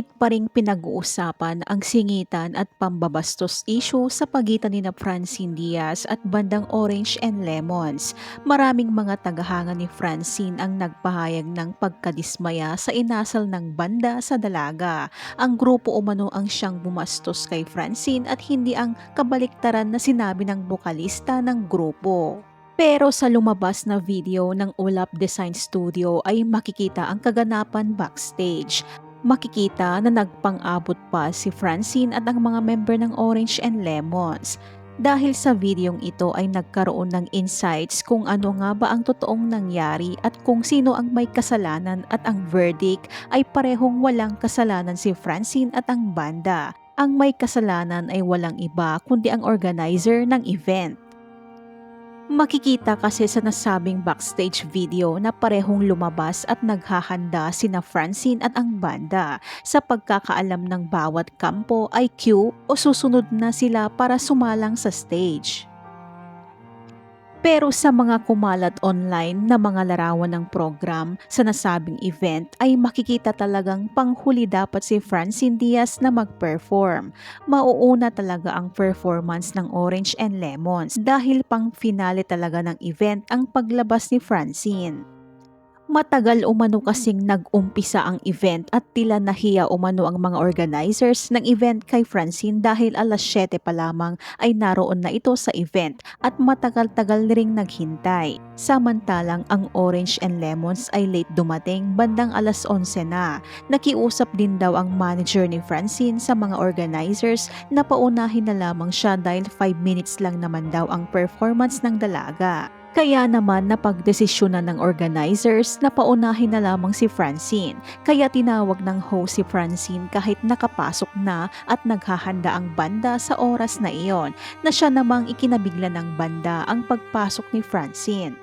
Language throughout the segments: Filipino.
Higit pa ring pinag-uusapan ang singitan at pambabastos issue sa pagitan ni na Francine Diaz at bandang Orange and Lemons. Maraming mga tagahanga ni Francine ang nagpahayag ng pagkadismaya sa inasal ng banda sa dalaga. Ang grupo umano ang siyang bumastos kay Francine at hindi ang kabaliktaran na sinabi ng bokalista ng grupo. Pero sa lumabas na video ng Ulap Design Studio ay makikita ang kaganapan backstage makikita na nagpang-abot pa si Francine at ang mga member ng Orange and Lemons. Dahil sa videong ito ay nagkaroon ng insights kung ano nga ba ang totoong nangyari at kung sino ang may kasalanan at ang verdict ay parehong walang kasalanan si Francine at ang banda. Ang may kasalanan ay walang iba kundi ang organizer ng event. Makikita kasi sa nasabing backstage video na parehong lumabas at naghahanda sina Francine at ang banda. Sa pagkakaalam ng bawat kampo ay cue o susunod na sila para sumalang sa stage. Pero sa mga kumalat online na mga larawan ng program sa nasabing event ay makikita talagang panghuli dapat si Francine Diaz na mag-perform. Mauuna talaga ang performance ng Orange and Lemons dahil pang finale talaga ng event ang paglabas ni Francine. Matagal umano kasing nag-umpisa ang event at tila nahiya umano ang mga organizers ng event kay Francine dahil alas 7 pa lamang ay naroon na ito sa event at matagal-tagal ring naghintay. Samantalang ang Orange and Lemons ay late dumating bandang alas 11 na. Nakiusap din daw ang manager ni Francine sa mga organizers na paunahin na lamang siya dahil 5 minutes lang naman daw ang performance ng dalaga. Kaya naman napagdesisyonan ng organizers na paunahin na lamang si Francine. Kaya tinawag ng host si Francine kahit nakapasok na at naghahanda ang banda sa oras na iyon na siya namang ikinabigla ng banda ang pagpasok ni Francine.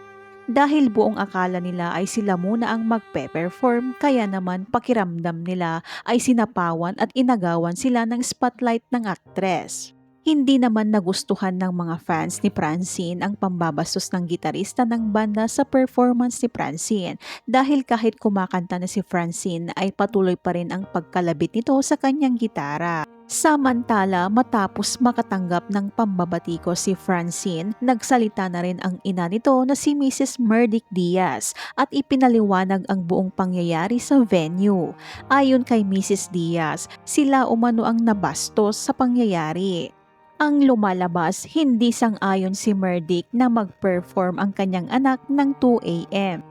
Dahil buong akala nila ay sila muna ang magpe-perform kaya naman pakiramdam nila ay sinapawan at inagawan sila ng spotlight ng aktres. Hindi naman nagustuhan ng mga fans ni Francine ang pambabastos ng gitarista ng banda sa performance ni Francine dahil kahit kumakanta na si Francine ay patuloy pa rin ang pagkalabit nito sa kanyang gitara. Samantala, matapos makatanggap ng pambabatiko si Francine, nagsalita na rin ang ina nito na si Mrs. Merdick Diaz at ipinaliwanag ang buong pangyayari sa venue. Ayon kay Mrs. Diaz, sila umano ang nabastos sa pangyayari. Ang lumalabas, hindi sang-ayon si Merdick na mag-perform ang kanyang anak ng 2 a.m.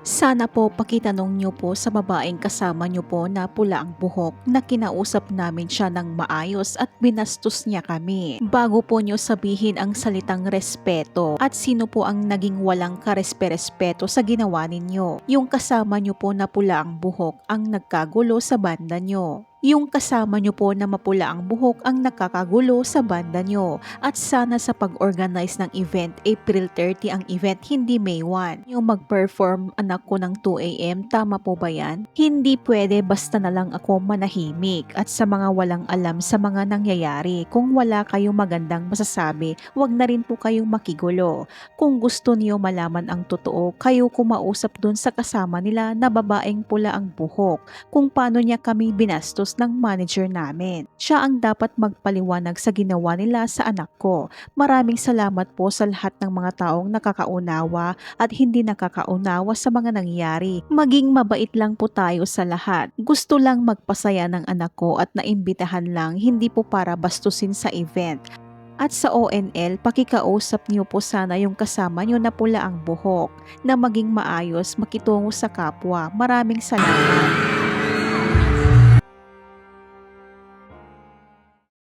Sana po pakitanong niyo po sa babaeng kasama niyo po na pula ang buhok na kinausap namin siya ng maayos at binastos niya kami. Bago po niyo sabihin ang salitang respeto at sino po ang naging walang karespe-respeto sa ginawa ninyo. Yung kasama niyo po na pula ang buhok ang nagkagulo sa banda niyo yung kasama nyo po na mapula ang buhok ang nakakagulo sa banda nyo. At sana sa pag-organize ng event, April 30 ang event, hindi May 1. Yung mag-perform anak ko ng 2am, tama po ba yan? Hindi pwede basta na lang ako manahimik at sa mga walang alam sa mga nangyayari. Kung wala kayong magandang masasabi, wag na rin po kayong makigulo. Kung gusto niyo malaman ang totoo, kayo kumausap dun sa kasama nila na babaeng pula ang buhok. Kung paano niya kami binastos ng manager namin. Siya ang dapat magpaliwanag sa ginawa nila sa anak ko. Maraming salamat po sa lahat ng mga taong nakakaunawa at hindi nakakaunawa sa mga nangyari. Maging mabait lang po tayo sa lahat. Gusto lang magpasaya ng anak ko at naimbitahan lang hindi po para bastusin sa event. At sa ONL, pakikausap niyo po sana yung kasama niyo na pula ang buhok na maging maayos makitungo sa kapwa. Maraming salamat.